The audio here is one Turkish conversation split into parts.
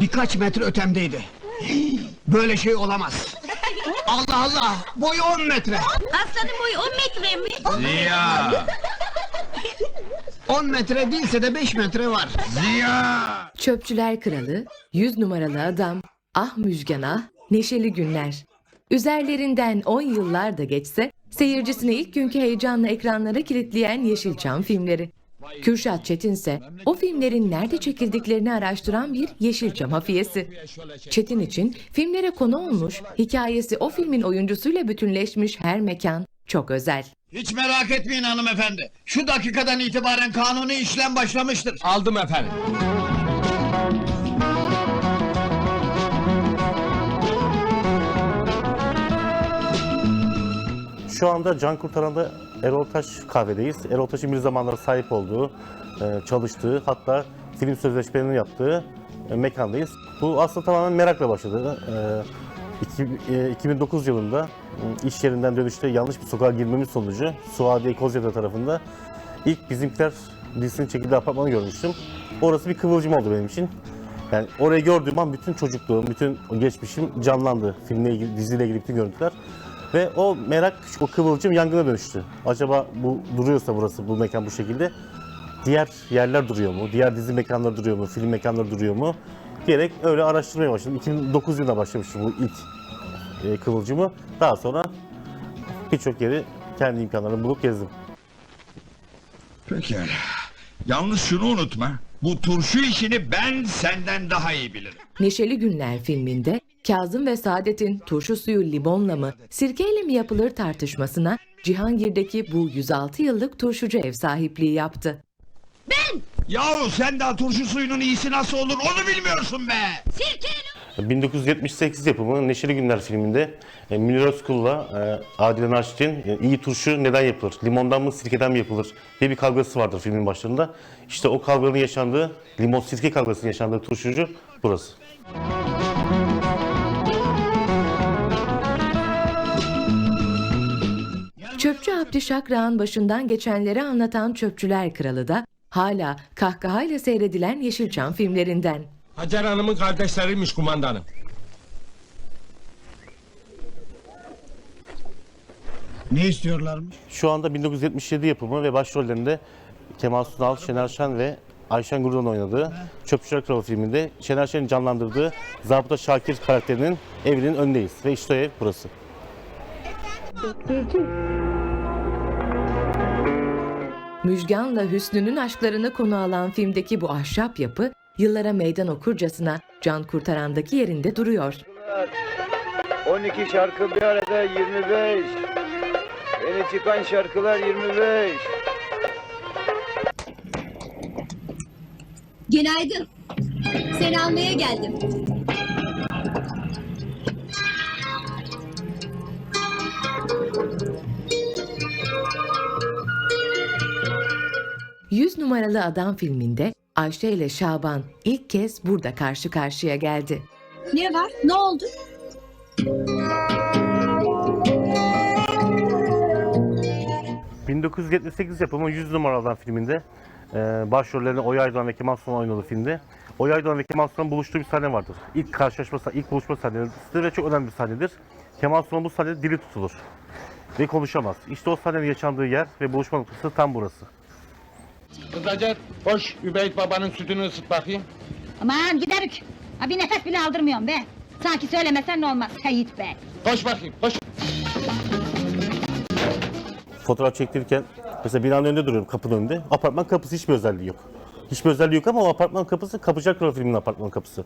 birkaç metre ötemdeydi. Böyle şey olamaz. Allah Allah, boyu 10 metre. Aslanın boyu 10 metre mi? Ziya! 10 metre değilse de 5 metre var. Ziya! Çöpçüler Kralı, 100 numaralı adam, ah Müjgan ah, neşeli günler. Üzerlerinden 10 yıllar da geçse, seyircisini ilk günkü heyecanla ekranlara kilitleyen Yeşilçam filmleri. Kürşat Çetin ise o filmlerin nerede çekildiklerini araştıran bir Yeşilçam hafiyesi. Çetin için filmlere konu olmuş, hikayesi o filmin oyuncusuyla bütünleşmiş her mekan çok özel. Hiç merak etmeyin hanımefendi. Şu dakikadan itibaren kanuni işlem başlamıştır. Aldım efendim. Şu anda Can Kurtaran'da Erol Taş kahvedeyiz. Erol Taş'ın bir zamanlar sahip olduğu, e, çalıştığı, hatta film sözleşmelerini yaptığı e, mekandayız. Bu aslında tamamen merakla başladı. E, iki- e, 2009 yılında iş yerinden dönüşte yanlış bir sokağa girmemiz sonucu Suadiye Kozyada tarafında ilk bizimkiler dizisinin çekildiği apartmanı görmüştüm. Orası bir kıvılcım oldu benim için. Yani orayı gördüğüm an bütün çocukluğum, bütün geçmişim canlandı. Filmle ilgili, diziyle ilgili bütün görüntüler. Ve o merak, o kıvılcım yangına dönüştü. Acaba bu duruyorsa burası, bu mekan bu şekilde diğer yerler duruyor mu? Diğer dizi mekanları duruyor mu? Film mekanları duruyor mu? Diyerek öyle araştırmaya başladım. 2009 yılında başlamıştım bu ilk e, kıvılcımı. Daha sonra birçok yeri kendi imkanlarımı bulup gezdim. Pekala. Yalnız şunu unutma. Bu turşu işini ben senden daha iyi bilirim. Neşeli Günler filminde Kazım ve Saadet'in turşu suyu limonla mı, sirkeyle mi yapılır tartışmasına Cihangir'deki bu 106 yıllık turşucu ev sahipliği yaptı. Yahu sen daha turşu suyunun iyisi nasıl olur onu bilmiyorsun be. Sirkeyle 1978 yapımı Neşeli Günler filminde e, Münir Özkul'la e, Adile Naşit'in e, iyi turşu neden yapılır, limondan mı sirkeden mi yapılır diye bir kavgası vardır filmin başlarında. İşte o kavganın yaşandığı, limon sirke kavgasının yaşandığı turşucu burası. Çöpçü Abdi Şakrak'ın başından geçenleri anlatan Çöpçüler Kralı da hala kahkahayla seyredilen Yeşilçam filmlerinden. Hacer Hanım'ın kardeşleriymiş kumandanım. Ne istiyorlarmış? Şu anda 1977 yapımı ve başrollerinde Kemal Sunal, Şener Şen ve Ayşen Gurur'un oynadığı Çöpçüler Kralı filminde Şener Şen'in canlandırdığı Zabıta Şakir karakterinin evinin önündeyiz. Ve işte ev burası. Müjgan'la Hüsnü'nün aşklarını konu alan filmdeki bu ahşap yapı yıllara meydan okurcasına can kurtarandaki yerinde duruyor. 12 şarkı bir arada 25. Yeni çıkan şarkılar 25. Günaydın. Seni almaya geldim. Yüz numaralı adam filminde Ayşe ile Şaban ilk kez burada karşı karşıya geldi. Ne var? Ne oldu? Ee, 1978 yapımı 100 numaralı filminde e, başrollerinde Oya Aydoğan ve Kemal Sunal oynadığı filmde Oya Aydoğan ve Kemal Sunal'ın buluştuğu bir sahne vardır. İlk karşılaşma, ilk buluşma sahnesidir ve çok önemli bir sahnedir. Kemal Sunal bu sahnede dili tutulur ve konuşamaz. İşte o sahnenin yaşandığı yer ve buluşma noktası tam burası. Kız Hacer, hoş Übeyt babanın sütünü ısıt bakayım. Aman giderik. Ha bir nefes bile aldırmıyorum be. Sanki söylemesen ne olmaz Seyit be. Hoş bakayım, hoş. Fotoğraf çektirirken mesela binanın önünde duruyorum kapının önünde. Apartman kapısı hiçbir özelliği yok. Hiçbir özelliği yok ama o apartman kapısı Kapıcılar Kralı filminin apartman kapısı.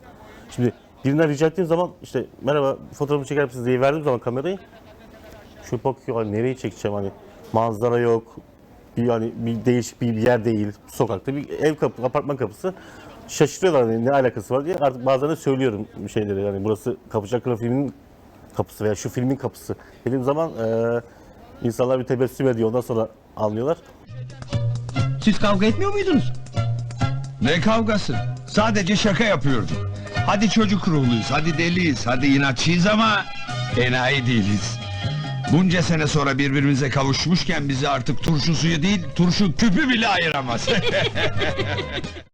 Şimdi birinden rica ettiğim zaman işte merhaba fotoğrafımı çeker misiniz diye verdiğim zaman kamerayı şu bakıyor hani nereye çekeceğim hani manzara yok yani bir değişik bir yer değil sokakta bir ev kapı apartman kapısı şaşırıyorlar hani ne alakası var diye artık bazen de söylüyorum şeyleri yani burası Kapıcılar Kralı filminin kapısı veya şu filmin kapısı dediğim zaman eee insanlar bir tebessüm ediyor ondan sonra anlıyorlar. Siz kavga etmiyor muydunuz? Ne kavgası? Sadece şaka yapıyorduk. Hadi çocuk ruhluyuz, hadi deliyiz, hadi inatçıyız ama enayi değiliz. Bunca sene sonra birbirimize kavuşmuşken bizi artık turşu suyu değil, turşu küpü bile ayıramaz.